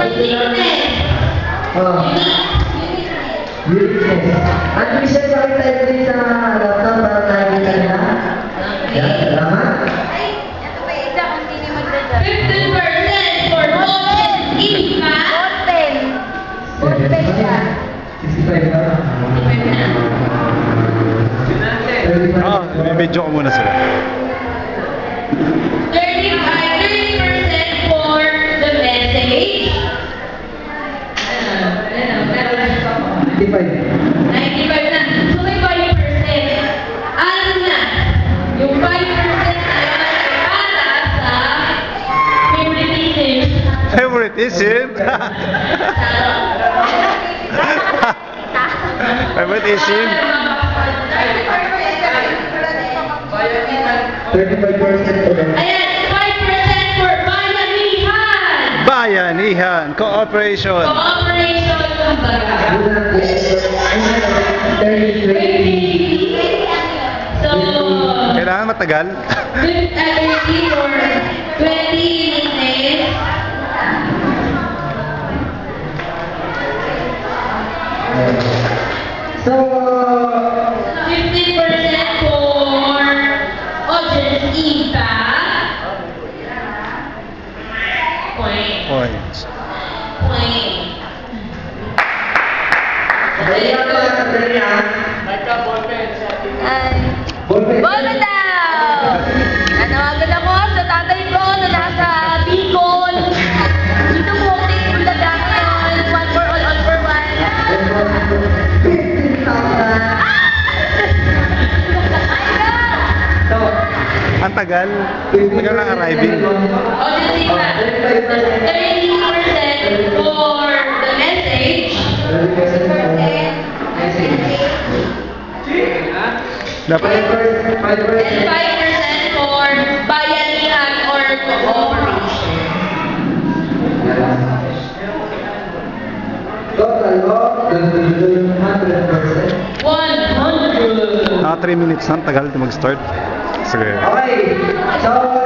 Oh. Uniqueness. At least yan kami tayo din sa laptop para tayo kita na. Yan, salamat. 15% for golden impact. 65 ba? 35. Ah, may video ko muna sila. 35, 95. 95 na. So may 5%. Ano na? Yung 5% na yun ay para sa favoritism. Favoritism? favoritism? 35% 35% bayanihan. Cooperation. Cooperation, kumbaga. Unang question, 30, 20. So, Kailangan matagal? Good ability for 20 minutes. Plain. Plains. Plain. Plain. Tagal. Tagal ng arriving. Audience impact. 30% for the message. 30% Dapat And 5% for bayanihan or cooperation. Total of 100%. 100. ah, 3 minutes na. Tagal na mag-start. Sige. Okay. So,